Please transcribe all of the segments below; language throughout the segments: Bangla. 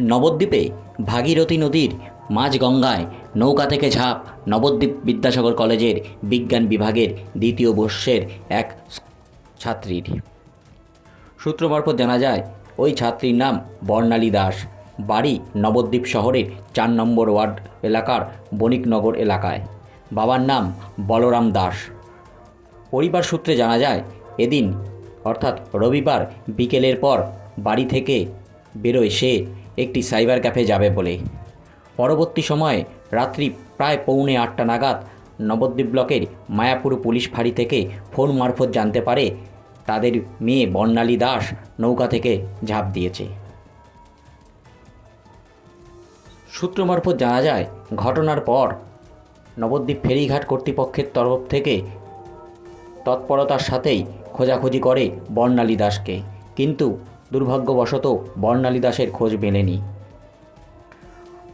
নবদ্বীপে ভাগীরথী নদীর মাঝ গঙ্গায় নৌকা থেকে ঝাঁপ নবদ্বীপ বিদ্যাসাগর কলেজের বিজ্ঞান বিভাগের দ্বিতীয় বর্ষের এক ছাত্রীর। সূত্র মারফত জানা যায়, ওই ছাত্রীর নাম বর্ণালী দাস। বাড়ি নবদ্বীপ শহরের চার নম্বর ওয়ার্ড এলাকার বণিকনগর এলাকায়। বাবার নাম বলরাম দাস। পরিবার সূত্রে জানা যায়, এদিন অর্থাৎ রবিবার বিকেলের পর বাড়ি থেকে বেরোয় সে একটি সাইবার ক্যাফে যাবে বলে। পরবর্তী সময়ে রাত্রি প্রায় পৌনে আটটা নাগাদ নবদ্বীপ ব্লকের মায়াপুর পুলিশ ফাঁড়ি থেকে ফোন মারফত জানতে পারে, তাদের মেয়ে বর্ণালী দাস নৌকা থেকে ঝাঁপ দিয়েছে। সূত্র মারফত জানা যায়, ঘটনার পর নবদ্বীপ ফেরিঘাট কর্তৃপক্ষের তরফ থেকে তৎপরতার সাথেই খোঁজাখুঁজি করে বর্ণালী দাসকে। কিন্তু দুর্ভাগ্যবশত বর্ণালী দাসের খোঁজ মেলেনি।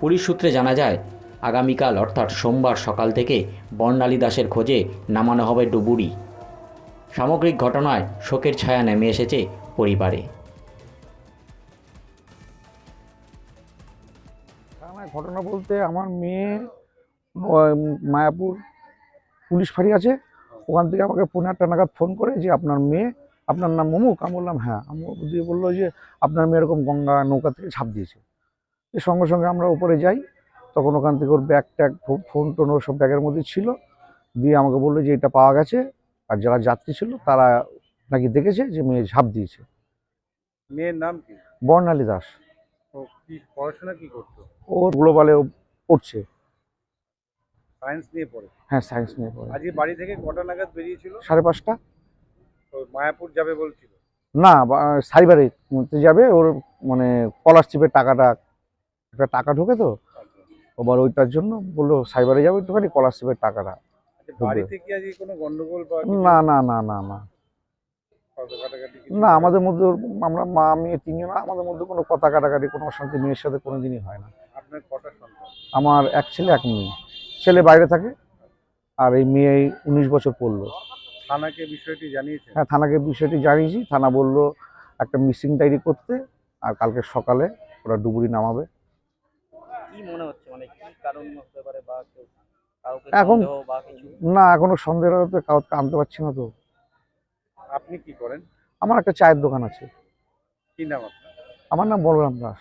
পুলিশ সূত্রে জানা যায়, আগামীকাল অর্থাৎ সোমবার সকাল থেকে বর্ণালী দাসের খোঁজে নামানো হবে ডুবুরি। সামগ্রিক ঘটনায় শোকের ছায়া নেমে এসেছে পরিবারে। ঘটনা বলতে আমার মেয়ে মায়াপুর পুলিশ ফাঁড়ি আছে। ওখান থেকে আমাকে পনেরো আটটা নাগাদ ফোন করে যে আপনার মেয়ে আপনার নাম মমুক আমি বললাম হ্যাঁ। আমি দিয়ে বলল যে আপনার মেয়ে এরকম গঙ্গা নৌকা থেকে ঝাঁপ দিয়েছে। সঙ্গে সঙ্গে আমরা উপরে যাই। তখন ওখান থেকে ওর ব্যাগ ট্যাগ ফোন টোন ওর সব ব্যাগের মধ্যে ছিল। দিয়ে আমাকে বলল যে এটা পাওয়া গেছে। আর যারা যাত্রী ছিল তারা নাকি দেখেছে যে মেয়ে ঝাঁপ দিয়েছে। মেয়ের নাম কি? বর্ণালী দাস। ও কি পড়াশোনা কি করতো? ও গ্লোবালে পড়ছে। সায়েন্স নিয়ে পড়ে? হ্যাঁ সায়েন্স নিয়ে পড়ে। আজকে বাড়ি থেকে কটা নাগাদ বেরিয়েছিল? সাড়ে পাঁচটা। মায়াপুর যাবে বলছিল। না সাইবারে যাবে ওর মানে স্কলারশিপের টাকাটা একটা টাকা ঢোকে তো। আবার ওইটার জন্য বলল সাইবারে যাবে একটুখানি স্কলারশিপের টাকাটা আচ্ছা, বাড়িতে কি আজকে কোনো গন্ডগোল না না না না না। না আমাদের মধ্যে আমরা মা মেয়ে তিনজন আমাদের মধ্যে কোনো কথা কাটাকাটি কোনো অশান্তি মেয়ের সাথে কোনো দিনই হয় না। আপনার কটা সন্তান? আমার এক ছেলে এক মেয়ে। ছেলে বাইরে থাকে আর এই মেয়ে উনিশ বছর পড়ল। থানাকে বিষয়টি জানিয়েছেন? হ্যাঁ থানাকে বিষয়টি জানিয়েছি। থানা বলল একটা মিসিং ডায়েরি করতে আর কালকে সকালে ওরা ডুবুরি নামাবে। কি মনে হচ্ছে? মানে কি কারণ হতে পারে বা কাউকে এখন- সন্দেহ বা কিছু? না এখনও সন্দেহ হতে কাউকে আনতে পারছি না তো। আপনি কি করেন? আমার একটা চায়ের দোকান আছে। কি নাম আপনার? আমার নাম বলরাম দাস।